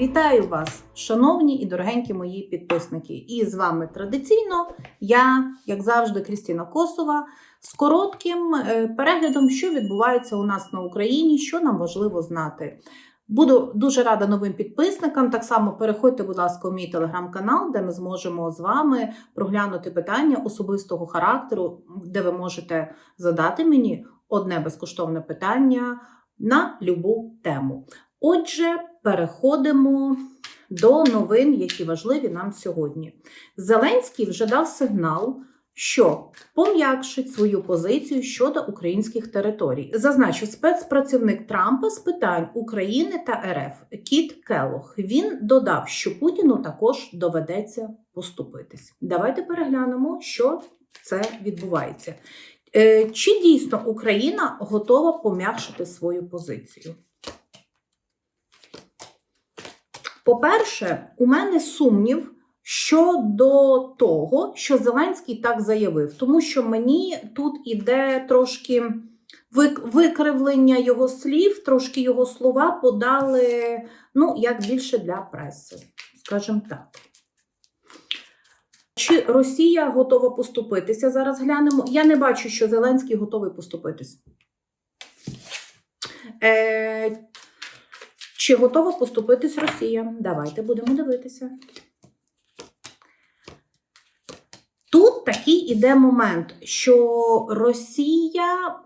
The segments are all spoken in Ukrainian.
Вітаю вас, шановні і дорогенькі мої підписники. І з вами традиційно я, як завжди, Крістіна Косова, з коротким е, переглядом, що відбувається у нас на Україні, що нам важливо знати. Буду дуже рада новим підписникам. Так само переходьте, будь ласка, у мій телеграм-канал, де ми зможемо з вами проглянути питання особистого характеру, де ви можете задати мені одне безкоштовне питання на любу тему. Отже, переходимо до новин, які важливі нам сьогодні. Зеленський вже дав сигнал, що пом'якшить свою позицію щодо українських територій. Зазначу, спецпрацівник Трампа з питань України та РФ Кіт Келох. Він додав, що Путіну також доведеться поступитись. Давайте переглянемо, що це відбувається. Е, Чи дійсно Україна готова пом'якшити свою позицію? По-перше, у мене сумнів щодо того, що Зеленський так заявив, тому що мені тут іде трошки викривлення його слів, трошки його слова подали, ну, як більше для преси, скажімо так. Чи Росія готова поступитися? Зараз глянемо. Я не бачу, що Зеленський готовий поступитись. Е, чи готова поступитись Росія? Давайте будемо дивитися. Тут такий іде момент, що Росія,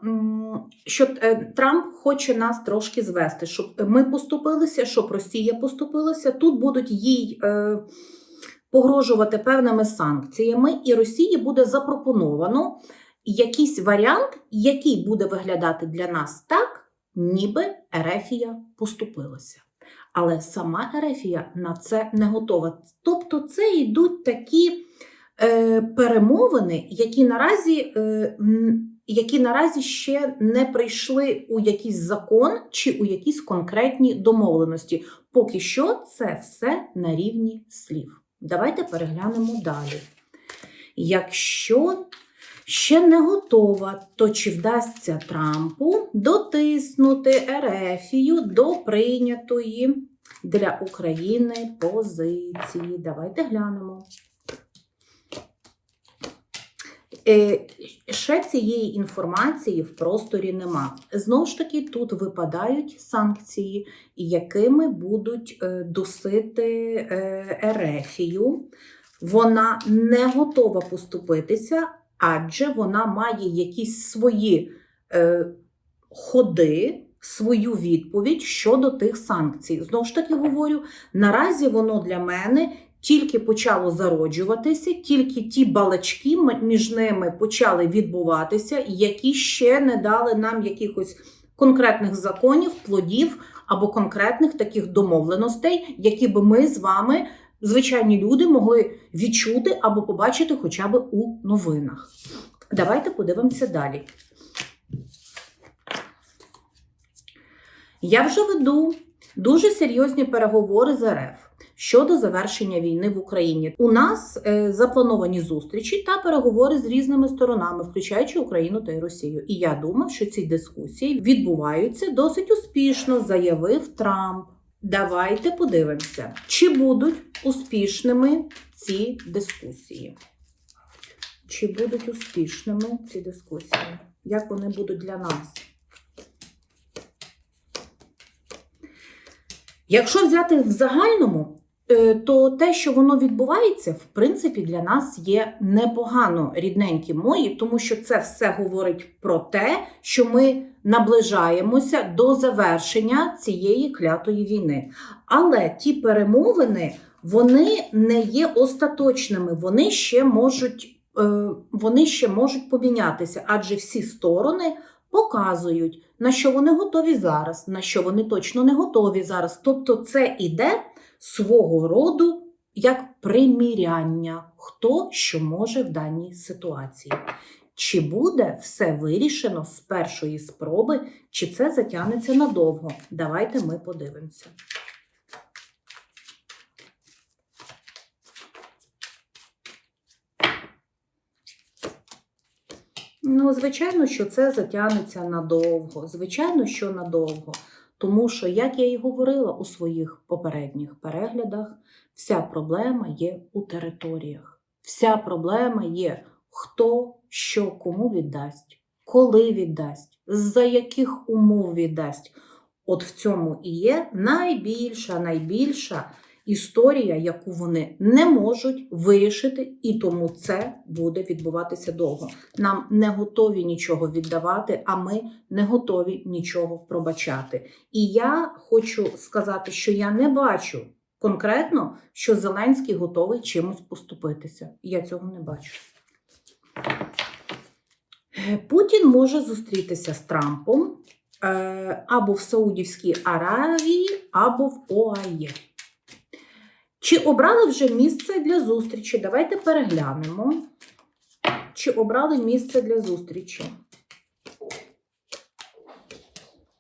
що е, Трамп хоче нас трошки звести, щоб ми поступилися, щоб Росія поступилася. Тут будуть їй е, погрожувати певними санкціями, і Росії буде запропоновано якийсь варіант, який буде виглядати для нас так, ніби Ерефія поступилася. Але сама Ерефія на це не готова. Тобто, це йдуть такі е, перемовини, які наразі, е, які наразі ще не прийшли у якийсь закон чи у якісь конкретні домовленості. Поки що це все на рівні слів. Давайте переглянемо далі. Якщо ще не готова, то чи вдасться Трампу дотиснути Ерефію до прийнятої для України позиції? Давайте глянемо. Е, Ще цієї інформації в просторі нема. Знову ж таки, тут випадають санкції, якими будуть е, дусити е, Ерефію. Вона не готова поступитися, адже вона має якісь свої е, ходи, свою відповідь щодо тих санкцій. Знову ж таки говорю, наразі воно для мене тільки почало зароджуватися, тільки ті балачки між ними почали відбуватися, які ще не дали нам якихось конкретних законів, плодів або конкретних таких домовленостей, які би ми з вами, звичайні люди, могли відчути або побачити хоча б у новинах. Давайте подивимося далі. Я вже веду дуже серйозні переговори з РФ щодо завершення війни в Україні. У нас е, заплановані зустрічі та переговори з різними сторонами, включаючи Україну та Росію. І я думаю, що ці дискусії відбуваються досить успішно, заявив Трамп. Давайте подивимося, чи будуть успішними ці дискусії. Чи будуть успішними ці дискусії? Як вони будуть для нас? Якщо взяти в загальному, то те, що воно відбувається, в принципі, для нас є непогано, рідненькі мої, тому що це все говорить про те, що ми наближаємося до завершення цієї клятої війни. Але ті перемовини вони не є остаточними, вони ще можуть, е, вони ще можуть помінятися, адже всі сторони показують, на що вони готові зараз, на що вони точно не готові зараз. Тобто, це іде свого роду як приміряння, хто що може в даній ситуації. Чи буде все вирішено з першої спроби, чи це затягнеться надовго? Давайте ми подивимося. Ну, звичайно, що це затягнеться надовго. Звичайно, що надовго. Тому що, як я і говорила у своїх попередніх переглядах, вся проблема є у територіях. Вся проблема є, хто що кому віддасть, коли віддасть, за яких умов віддасть. От в цьому і є найбільша, найбільша історія, яку вони не можуть вирішити, і тому це буде відбуватися довго. Нам не готові нічого віддавати, а ми не готові нічого пробачати. І я хочу сказати, що я не бачу конкретно, що Зеленський готовий чимось поступитися. Я цього не бачу. Путін може зустрітися з Трампом е, або в Саудівській Аравії, або в ОАЄ. Чи обрали вже місце для зустрічі? Давайте переглянемо. Чи обрали місце для зустрічі?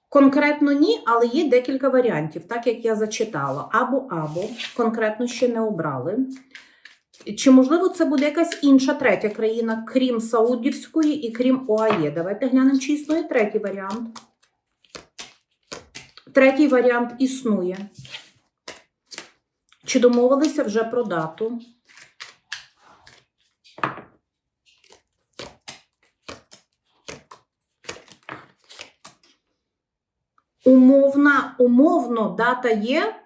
Конкретно ні, але є декілька варіантів, так як я зачитала. Або або конкретно ще не обрали. Чи можливо це буде якась інша третя країна, крім Саудівської і крім ОАЄ? Давайте глянемо, чи існує третій варіант. Третій варіант існує. Чи домовилися вже про дату? Умовна, умовно дата є,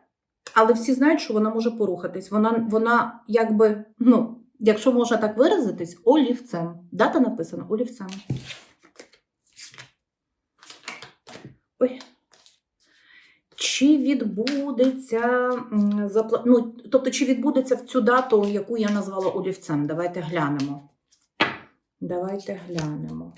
але всі знають, що вона може порухатись. Вона, вона якби, ну, якщо можна так виразитись, олівцем. Дата написана олівцем. Ой. Чи відбудеться ну, тобто, чи відбудеться в цю дату, яку я назвала олівцем? Давайте глянемо. Давайте глянемо.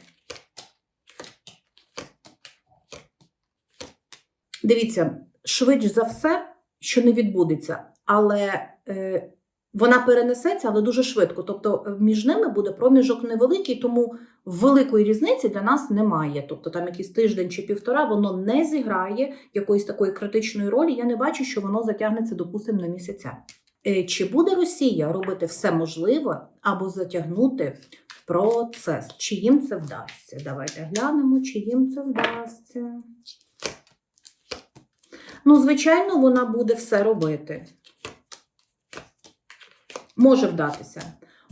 Дивіться, швидше за все, що не відбудеться, але е, вона перенесеться, але дуже швидко. Тобто е, між ними буде проміжок невеликий, тому великої різниці для нас немає. Тобто там якийсь тиждень чи півтора, воно не зіграє якоїсь такої критичної ролі. Я не бачу, що воно затягнеться, допустимо, на місяця. Е, Чи буде Росія робити все можливе або затягнути процес? Чи їм це вдасться? Давайте глянемо, чи їм це вдасться. Ну, звичайно, вона буде все робити. Може вдатися.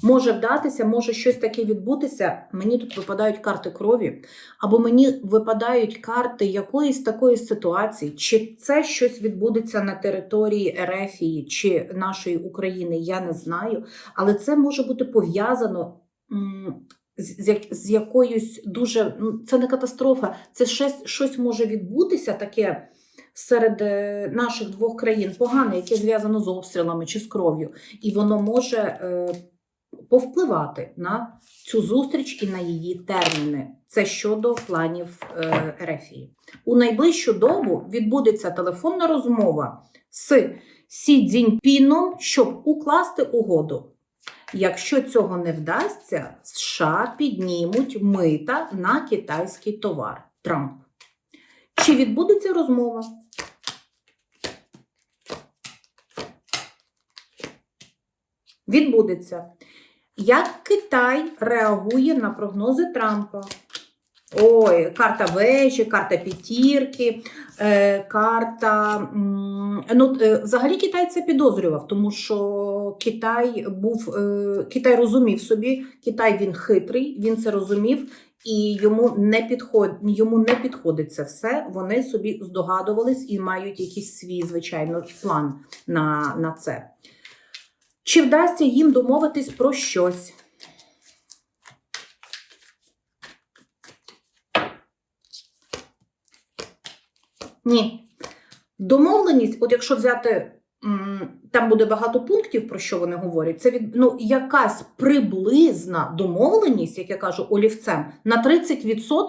Може вдатися, може щось таке відбутися. Мені тут випадають карти крові, або мені випадають карти якоїсь такої ситуації, чи це щось відбудеться на території Ерефії чи нашої України, я не знаю. Але це може бути пов'язано з, з, як- з якоюсь дуже. ну, Це не катастрофа, це щось, щось може відбутися таке серед е, наших двох країн погане, яке зв'язано з обстрілами чи з кров'ю, і воно може е, повпливати на цю зустріч і на її терміни. Це щодо планів е, Ерефії. У найближчу добу відбудеться телефонна розмова з Сі Цзіньпіном, щоб укласти угоду. Якщо цього не вдасться, США піднімуть мита на китайський товар Трамп. Чи відбудеться розмова? Відбудеться. Як Китай реагує на прогнози Трампа? Ой, карта вежі, карта п'ятірки, е, карта. Ну, е, взагалі Китай це підозрював, тому що Китай був е, Китай розумів собі, Китай він хитрий, він це розумів, і йому не підход, йому не підходить це все. Вони собі здогадувались і мають якийсь свій, звичайно, план на, на це. Чи вдасться їм домовитись про щось? Ні. Домовленість, от якщо взяти, там буде багато пунктів, про що вони говорять, це від, ну, якась приблизна домовленість, як я кажу, олівцем, на 30%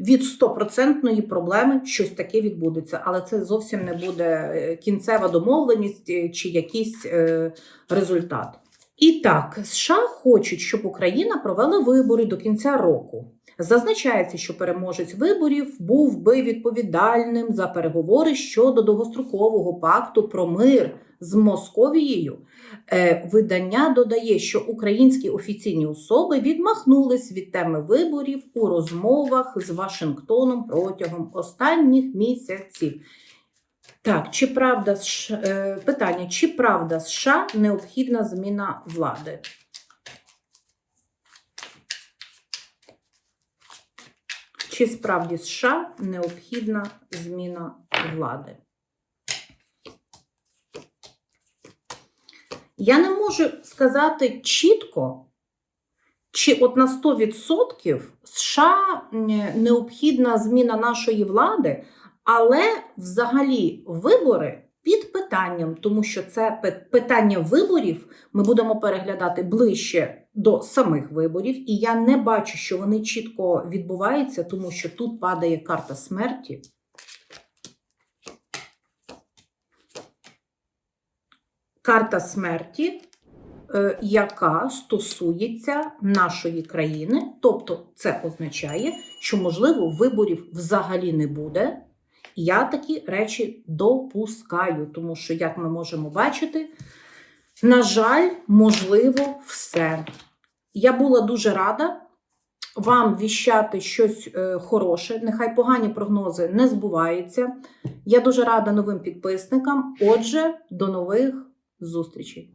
від 100% проблеми щось таке відбудеться. Але це зовсім не буде е, кінцева домовленість е, чи якийсь е, результат. І так, США хочуть, щоб Україна провела вибори до кінця року. Зазначається, що переможець виборів був би відповідальним за переговори щодо довгострокового пакту про мир з Московією. Е, Видання додає, що українські офіційні особи відмахнулись від теми виборів у розмовах з Вашингтоном протягом останніх місяців. Так, чи правда е, питання, чи правда США необхідна зміна влади? Чи справді США необхідна зміна влади? Я не можу сказати чітко, чи от на 100% США необхідна зміна нашої влади, але взагалі вибори під питанням, тому що це питання виборів ми будемо переглядати ближче до самих виборів, і я не бачу, що вони чітко відбуваються, тому що тут падає карта смерті. Карта смерті, е, яка стосується нашої країни, тобто це означає, що можливо виборів взагалі не буде. Я такі речі допускаю, тому що, як ми можемо бачити, на жаль, можливо, все. Я була дуже рада вам віщати щось е, хороше. Нехай погані прогнози не збуваються. Я дуже рада новим підписникам. Отже, до нових зустрічей.